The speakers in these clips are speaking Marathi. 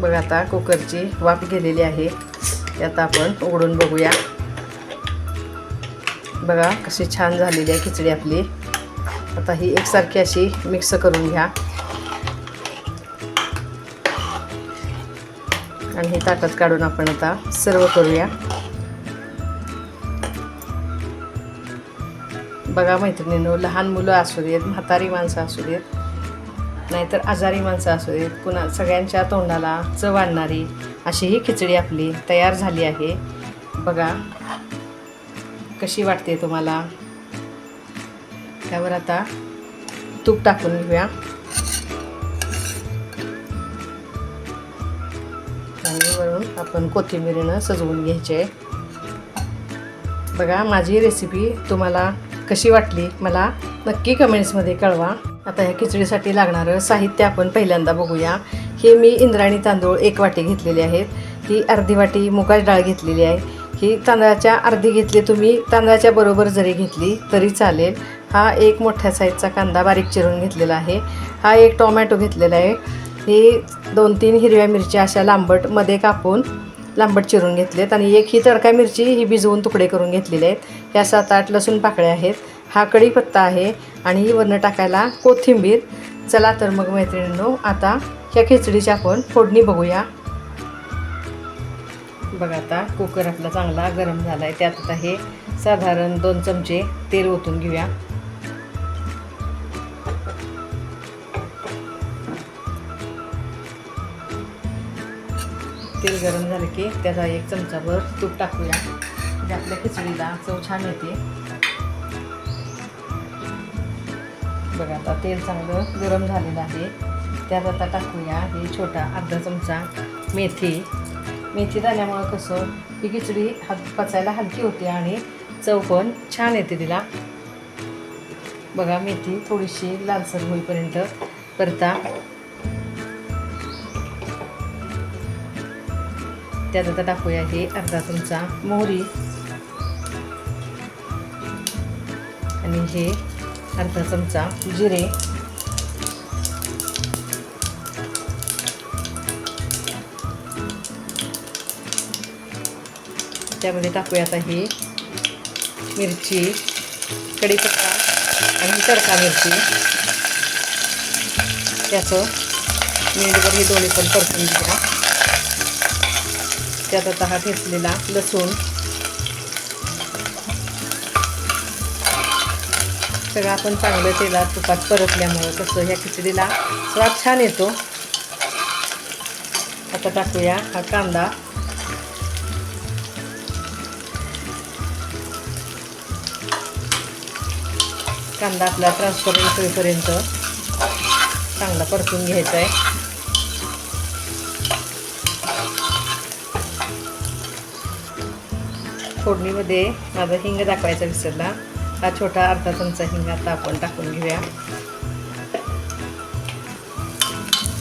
बघा आता कुकरची वाफ गेलेली आहे. ते आता आपण उघडून बघूया. बघा कशी छान झालेली आहे खिचडी आपली. आता ही एकसारखी अशी मिक्स करून घ्या. आणि हे ताटात काढून आपण आता सर्व करूया. बघा मैत्रिणींनो लहान मुलं असू देत म्हातारी माणसं असू देत नाहीतर आजारी माणसं असू देत पुन्हा सगळ्यांच्या तोंडाला चव आणणारी अशी ही खिचडी आपली तयार झाली आहे. बघा कशी वाटते तुम्हाला? त्यावर आता तूप टाकून घेऊया. आणि वरून आपण कोथिंबीरीनं सजवून घ्यायचे. बघा माझी रेसिपी तुम्हाला कशी वाटली मला नक्की कमेंट्समध्ये कळवा. आता ह्या खिचडीसाठी लागणारं साहित्य आपण पहिल्यांदा बघूया. हे मी इंद्राणी तांदूळ एक वाटी घेतलेले आहेत. ही अर्धी वाटी मुगाची डाळ घेतलेली आहे. ही तांदळाच्या अर्धी घेतली तुम्ही तांदळाच्या बरोबर जरी घेतली तरी चालेल. हा एक मोठ्या साईजचा कांदा बारीक चिरून घेतलेला आहे. हा एक टोमॅटो घेतलेला आहे. ही दोन तीन हिरव्या मिरच्या अशा लांबटमध्ये कापून लांबट चिरून घेतलेत आणि एक ही तडका मिरची ही भिजवून तुकडे करून घेतलेले आहेत. ह्या सात आठ लसूण पाकळ्या आहेत. हा कढीपत्ता आहे आणि वरनं टाकायला कोथिंबीर. चला तर मग मैत्रिणींनो आता ह्या खिचडीची आपण फोडणी बघूया. बघा आता कुकर आपला चांगला गरम झाला आहे त्यात आता हे साधारण दोन चमचे तेल ओतून घेऊया. तेल गरम झालं की त्याचा एक चमचाभर तूप टाकूया. म्हणजे आपल्या खिचडीला चव छान येते. बघा आता तेल चांगलं गरम झालेलं आहे. त्यात आता टाकूया हे छोटा अर्धा चमचा मेथी. मेथी झाल्यामुळं कसं ही खिचडी हा पचायला हलकी होते आणि चव पण छान येते तिला. बघा मेथी थोडीशी लालसर होईपर्यंत करता त्यात आता टाकूया हे अर्धा चमचा मोहरी. आणि हे अर्धा चमचा जिरे. त्यामध्ये टाकूया आता ही मिरची कढीपत्ता आणि तडका मिरची. त्याचं मीठभर हे दोन्ही पण परतून घ्या. त्यात आता हा ठेचलेला लसूण. सगळं आपण चांगलं तेलात तुपात परतल्यामुळं कसं ह्या खिचडीला स्वाद छान येतो. आता टाकूया हा कांदा. कांदा आपला ट्रान्सपरंट होईपर्यंत चांगला परतून घ्यायचा आहे फोडणीमध्ये माझा हिंग दाखवायचा विसरला. हा छोटा अर्धा चमचा हिंग आता आपण टाकून घेऊया.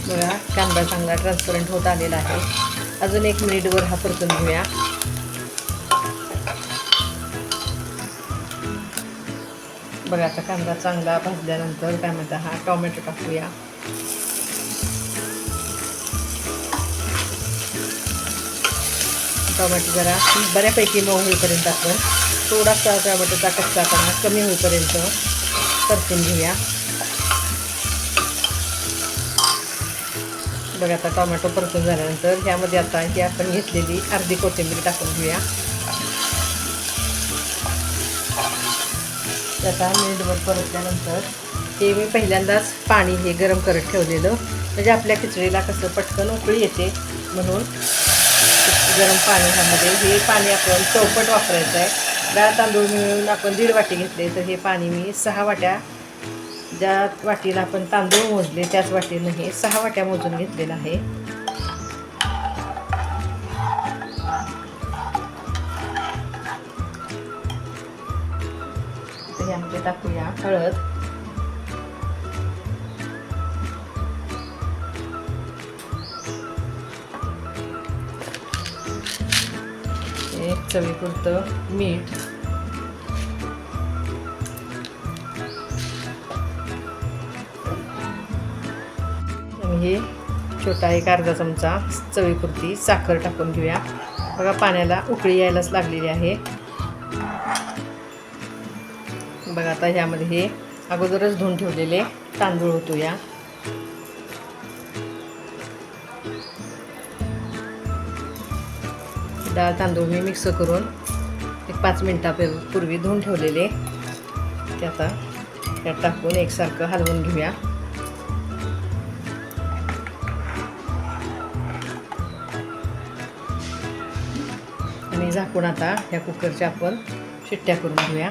बघा कांदा चांगला ट्रान्सपरंट होत आलेला आहे. अजून एक मिनिटवर हा परतून घेऊया. बघा आता कांदा चांगला भाजल्यानंतर त्यामध्ये हा टॉमॅटो टाकूया. टोमॅटो जरा बऱ्यापैकी मऊ होईपर्यंत आपण थोडासा टोमॅटोचा कच्चापणा कमी होईपर्यंत परतून घेऊया. बघा आता टोमॅटो परतून झाल्यानंतर ह्यामध्ये आता ही आपण घेतलेली अर्धी कोथिंबीर टाकून घेऊया. त्याचा मिनिटभर परतल्यानंतर हे मी पहिल्यांदाच पाणी हे गरम करत ठेवलेलं. म्हणजे आपल्या खिचडीला कसं पटकन उकळी येते म्हणून गरम पाणी ह्यामध्ये. हे पाणी आपण चौपट वापरायचं आहे. डाळ तांदूळ मिळून आपण दीड वाटी घेतले तर हे पाणी मी सहा वाट्या ज्या वाटीला आपण तांदूळ मोजले त्याच वाटीनं हे सहा वाट्या मोजून घेतलेलं आहे. तर यामध्ये टाकूया हळद. एक चवीपुरतं मीठ. हे छोटा एक अर्धा चमचा चवीपुरती साखर टाकून घेऊया. बघा पाण्याला उकळी यायलाच लागलेली आहे. बघा आता ह्यामध्ये हे अगोदरच धुवून ठेवलेले तांदूळ होतो या डाळ तांदूळ मी मिक्स करून एक पाच मिनटापूर्वी धुवून ठेवलेले. ते आता त्यात टाकून एकसारखं हलवून घेऊया. आणि झाकून आता ह्या कुकरच्या आपण शिट्ट्या करून घेऊया.